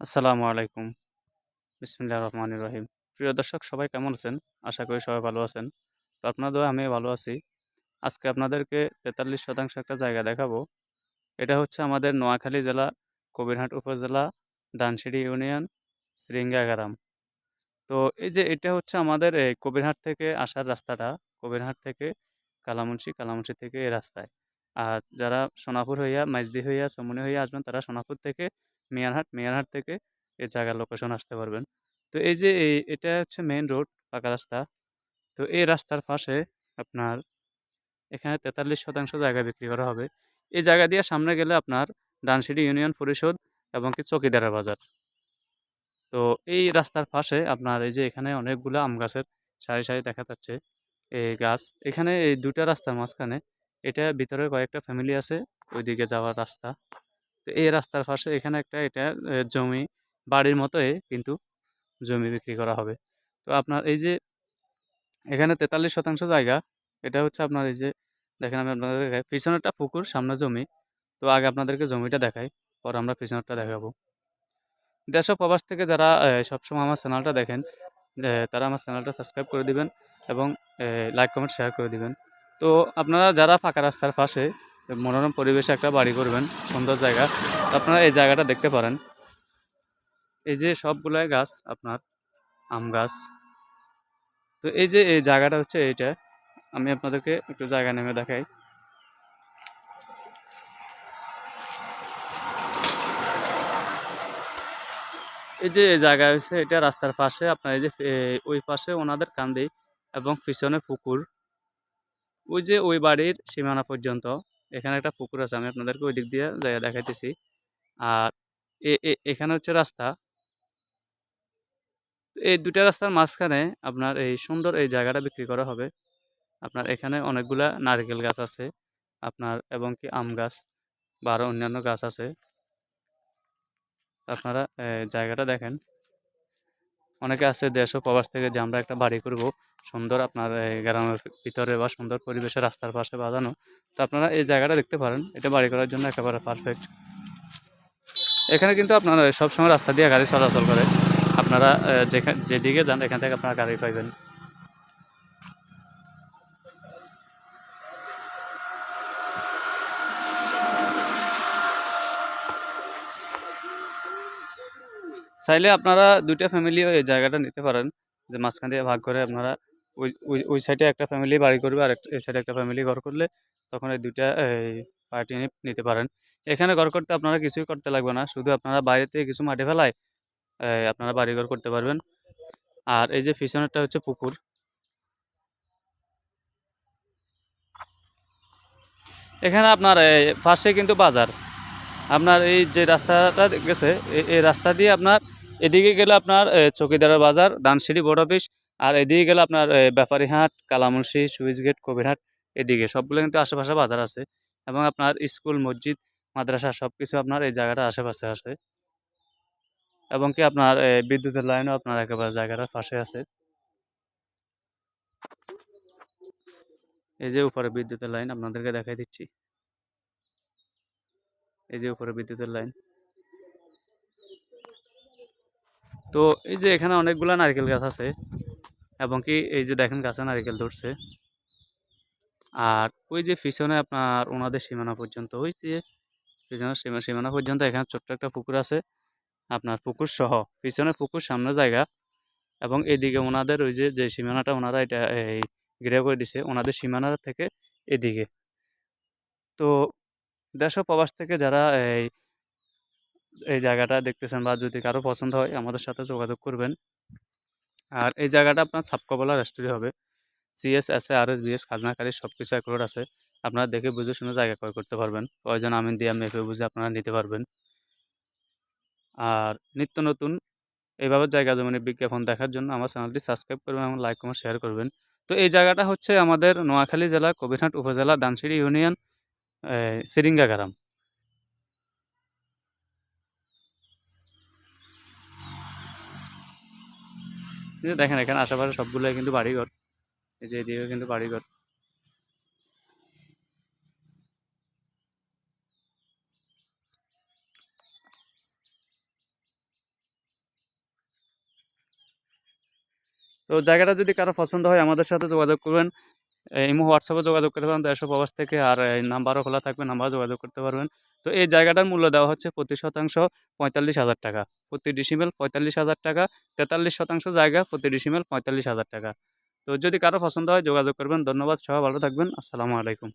আসসালামু আলাইকুম। বিসমিল্লাহ রহমান রহিম। প্রিয় দর্শক, সবাই কেমন আছেন? আশা করি সবাই ভালো আছেন। তো আপনাদের আমি ভালো আছি। আজকে আপনাদেরকে তেতাল্লিশ শতাংশ একটা জায়গা দেখাবো। এটা হচ্ছে আমাদের নোয়াখালী জেলা, কবিরহাট উপজেলা দানসিড়ি ইউনিয়ন শ্রীঙ্গা গ্রাম তো এই যে এটা হচ্ছে আমাদের এই কবিরহাট থেকে আসার রাস্তাটা, কবিরহাট থেকে কালামুন্সি কালামুন্সি থেকে এই রাস্তায়। আর যারা সোনাপুর হইয়া মাইজদি হইয়া, চমনি হইয়া আসবেন, তারা সোনাপুর থেকে মিয়ারহাট মিয়ারহাট থেকে এই জায়গার লোকেশন আসতে পারবেন। তো এই যে এই এটা হচ্ছে মেইন রোড পাকা রাস্তা। তো এই রাস্তার পাশে আপনার এখানে তেতাল্লিশ শতাংশ জায়গা বিক্রি করা হবে। এই জায়গা দিয়ে সামনে গেলে আপনার ডানসিটি ইউনিয়ন পরিষদ এবং কি চকিদারের বাজার। তো এই রাস্তার পাশে আপনার এই যে এখানে অনেকগুলো আম গাছের সারি সারি দেখা যাচ্ছে এই গাছ। এখানে এই দুটা রাস্তার মাঝখানে এটা ভিতরে কয়েকটা ফ্যামিলি আছে, ওইদিকে যাওয়ার রাস্তা। তো এই রাস্তার পাশে এখানে একটা এটা জমি, বাড়ির মতোই কিন্তু জমি বিক্রি করা হবে। তো আপনার এই যে এখানে তেতাল্লিশ শতাংশ জায়গা, এটা হচ্ছে আপনার এই যে, দেখেন আমি আপনাদের দেখাই, পিছনেরটা পুকুর, সামনে জমি। তো আগে আপনাদেরকে জমিটা দেখাই, পরে আমরা পিছনেরটা দেখাবো। দেশ প্রবাস থেকে যারা সবসময় আমার চ্যানেলটা দেখেন তারা আমার চ্যানেলটা সাবস্ক্রাইব করে দিবেন এবং লাইক, কমেন্ট, শেয়ার করে দিবেন। তো আপনারা যারা ফাঁকা রাস্তার পাশে মনোরম পরিবেশে একটা বাড়ি করবেন, সুন্দর জায়গা। আপনারা এই জায়গাটা দেখতে পারেন। এই যে সবগুলাই গাছ, আপনার আম গাছ। তো এই যে এই জায়গাটা হচ্ছে এইটা। আমি আপনাদেরকে একটু জায়গা নেমে দেখাই। এই যে এই জায়গা হচ্ছে, এটা রাস্তার পাশে। আপনার এই যে ওই পাশে ওনাদের কান্দি এবং পিছনে পুকুর। ওই যে ওই বাড়ির সীমানা পর্যন্ত। এখানে একটা পুকুর আছে, আমি আপনাদেরকে ওই দিক দিয়ে জায়গা দেখাইতেছি। আর এখানে হচ্ছে রাস্তা। এই দুটা রাস্তার মাঝখানে আপনার এই সুন্দর এই জায়গাটা বিক্রি করা হবে। আপনার এখানে অনেকগুলা নারকেল গাছ আছে, আপনার এবং কি আম গাছ বা আরও অন্যান্য গাছ আছে। আপনারা জায়গাটা দেখেন। অনেকে আছে দেশ ও প্রবাস থেকে যে আমরা একটা বাড়ি করব সুন্দর আপনার গ্রামের ভিতরে বা সুন্দর পরিবেশে রাস্তার পাশে বাঁধানো। তো আপনারা এই জায়গাটা দেখতে পারেন। এটা বাড়ি করার জন্য একেবারে পারফেক্ট এখানে কিন্তু আপনারা সবসময় রাস্তা দিয়ে গাড়ি চলাচল করে। আপনারা যেখানে যেদিকে যান এখান থেকে আপনারা গাড়ি পাইবেন। চাইলে আপনারা দুইটা ফ্যামিলিও এই জায়গাটা নিতে পারেন। যে মাঝখান দিয়ে ভাগ করে আপনারা ওই ওই ওই সাইডে একটা ফ্যামিলি বাড়ি করবে আর এই সাইডে একটা ফ্যামিলি ঘর করলে তখন এই দুইটা পার্টি নিতে পারেন। এখানে ঘর করতে আপনারা কিছুই করতে লাগবে না, শুধু আপনারা বাইরে থেকে কিছু মাটি ফেলায় আপনারা বাড়িঘর করতে পারবেন। আর এই যে পিছনেরটা হচ্ছে পুকুর। এখানে আপনার পাশে কিন্তু বাজার। আপনার এই যে রাস্তাটা গেছে এই রাস্তা দিয়ে আপনার এদিকে গেলে আপনার চকিদারের বাজার দানসিঁড়ি বোর্ড অফিস আর এদিকে গেলে আপনার ব্যাপারীহাট কালামুন্সি সুইচ গেট কবিরহাট এদিকে। সবগুলো কিন্তু আশেপাশে বাজার আছে এবং আপনার স্কুল, মসজিদ, মাদ্রাসা সব কিছু আপনার এই জায়গাটা আশেপাশে আছে। এবং কি আপনার বিদ্যুতের লাইনও আপনার একেবারে জায়গাটার পাশে আছে। এই যে উপরে বিদ্যুতের লাইন আপনাদেরকে দেখাই দিচ্ছি। এই যে উপরে বিদ্যুতের লাইন। তো এই যে এখানে অনেকগুলো নারকেল গাছ আছে। এবং কি এই যে দেখেন গাছে নারিকেল ধরছে। আর ওই যে পিছনে আপনার ওনাদের সীমানা পর্যন্ত, ওই যে পিছনে সীমা, সীমানা পর্যন্ত এখানে ছোট্ট একটা পুকুর আছে। আপনার পুকুর সহ, পিছনে পুকুর, সামনে জায়গা। এবং এদিকে ওনাদের ওই যে যে সীমানাটা ওনারা এটা, এই ঘিরে করে দিছে, ওনাদের সীমানা থেকে এদিকে। তো দেশ প্রবাস থেকে যারা এই এই জায়গাটা দেখতেছেন বা যদি কারও পছন্দ হয়, আমাদের সাথে যোগাযোগ করবেন। আর এই জায়গাটা আপনার ছাপকবলা রেস্টুরেন্ট হবে। CS S R S BS খাজনাকারী সব কিছু একলোড আছে। আপনারা দেখে বুঝে শুনে জায়গা ক্রয় করতে পারবেন। প্রয়োজন আমিন দিয়ে মেপে বুঝে আপনারা নিতে পারবেন। আর নিত্য নতুন এইভাবে জায়গা জমিনের বিজ্ঞাপন দেখার জন্য আমার চ্যানেলটি সাবস্ক্রাইব করবেন এবং লাইক কমেন্ট শেয়ার করবেন। তো এই জায়গাটা হচ্ছে আমাদের নোয়াখালী জেলা কবিরহাট উপজেলা দানসিঁড়ি ইউনিয়ন সিরিঙ্গা গ্রাম কিন্তু দেখেন, এখানে আশেপাশে সবগুলোই কিন্তু বাড়িঘর। এই যে এদিকেও কিন্তু বাড়িঘর। তো জায়গাটা যদি কারও পছন্দ হয়, আমাদের সাথে যোগাযোগ করবেন। ইমো, হোয়াটসঅ্যাপে যোগাযোগ করতে পারেন দেড়শো প্রবাস থেকে আর এই নাম্বারও খোলা থাকবে নাম্বারও যোগাযোগ করতে পারবেন। তো এই জায়গাটার মূল্য দেওয়া হচ্ছে প্রতি শতাংশ পঁয়তাল্লিশ হাজার টাকা। প্রতি ডিসিমেল পঁয়তাল্লিশ হাজার টাকা, তেতাল্লিশ শতাংশ জায়গা প্রতি ডিসিমেল পঁয়তাল্লিশ হাজার টাকা। তো যদি কারও পছন্দ হয় যোগাযোগ করবেন। ধন্যবাদ, সবাই ভালো থাকবেন। আসসালামু আলাইকুম।